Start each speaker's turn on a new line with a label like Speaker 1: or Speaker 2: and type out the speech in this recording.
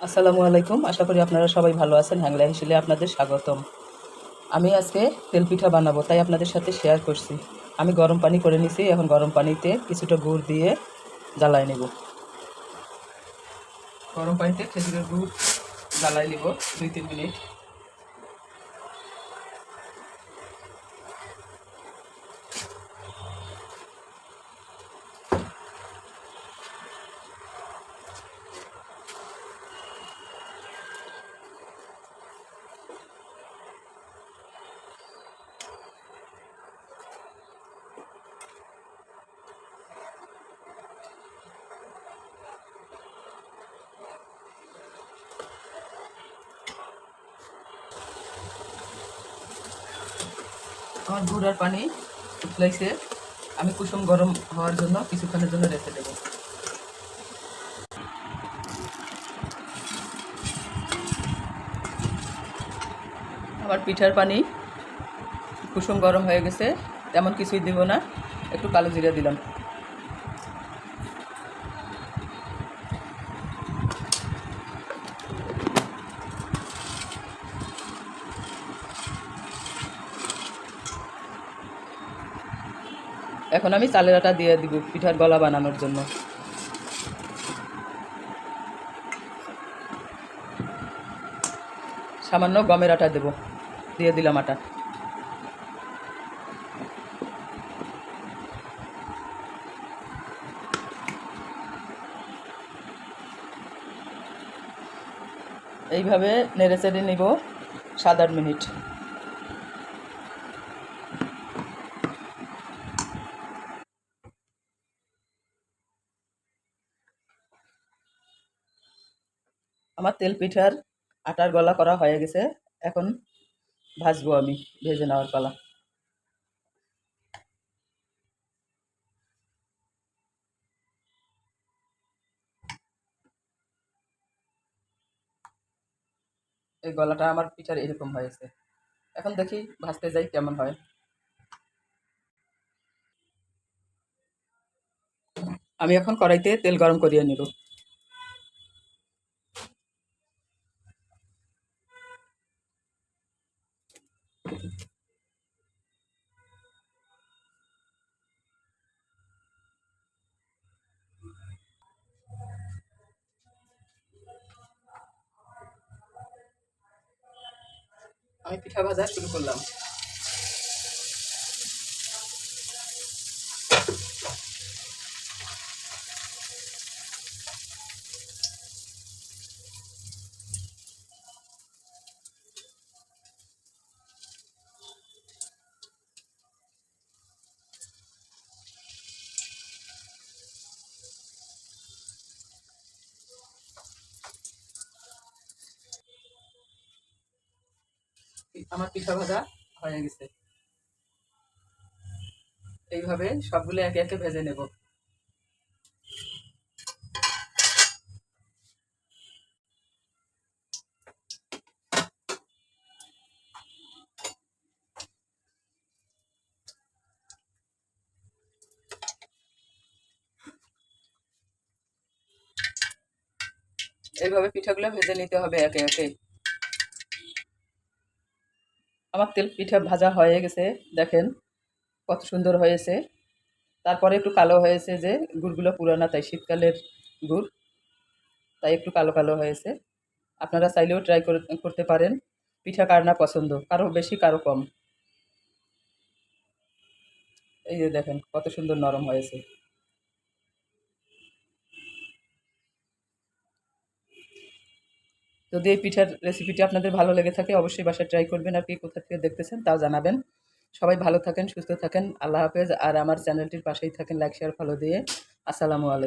Speaker 1: আসসালামু আলাইকুম। আশা করি আপনারা সবাই ভালো আছেন। হ্যাংলা হিসেলে আপনাদের স্বাগতম। আমি আজকে তেলপিঠা বানাবো, তাই আপনাদের সাথে শেয়ার করছি। আমি গরম পানি করে নিছি, এখন গরম পানিতে কিছুটা গুড় দিয়ে জ্বালায় নেব। গরম পানিতে খেজুরের গুড় জ্বালায় নেব দুই তিন মিনিট। আমার গুড় আর পানি ফুটলাইছে আমি কুসুম গরম হওয়ার জন্য কিছুক্ষণের জন্য রেখে দেবো। আমার পিঠার পানি কুসুম গরম হয়ে গেছে, তেমন কিছুই দিব না। একটু কালো জিরা দিলাম। এখন আমি চালের আটা দিয়ে দিব পিঠার গলা বানানোর জন্য। সামান্য গমের আটা দেব, দিয়ে দিলাম আটা। এইভাবে নেড়ে চেড়ে নিব সাত আট মিনিট। আমার তেল পিঠার আটার গলা করা হয়ে গেছে, এখন ভাজবো আমি ভেজে নেওয়ার পালা। এই গলাটা আমার পিঠার এরকম হয়েছে। এখন দেখি ভাজতে যাই কেমন হয়। আমি এখন কড়াইতে তেল গরম করিয়ে নিব। আমি পিঠা ভাজা শুরু করলাম। আমার পিঠা ভাজা হয়ে গেছে। এইভাবে সবগুলো একে একে ভেজে নেব। এইভাবে পিঠাগুলো ভেজে নিতে হবে একে একে। আমার তেল পিঠা ভাজা হয়ে গেছে, দেখেন কত সুন্দর হয়েছে। তারপরে একটু কালো হয়েছে যে গুড়গুলো পুরানা, তাই শীতকালের গুড়, তাই একটু কালো কালো হয়েছে। আপনারা চাইলেও ট্রাই করতে পারেন। পিঠা কার না পছন্দ? কারও বেশি, কারও কম। এই যে দেখেন কত সুন্দর নরম হয়েছে। যদি এই পিঠার রেসিপিটি আপনাদের ভালো লেগে থাকে, অবশ্যই বাসায় ট্রাই করবেন আর কি কোথা থেকে দেখতেছেন তাও জানাবেন। সবাই ভালো থাকেন, সুস্থ থাকেন, আল্লাহ হাফেজ। আর আমার চ্যানেলটির পাশেই থাকেন লাইক শেয়ার ফলো দিয়ে। আসসালামু আলাইকুম।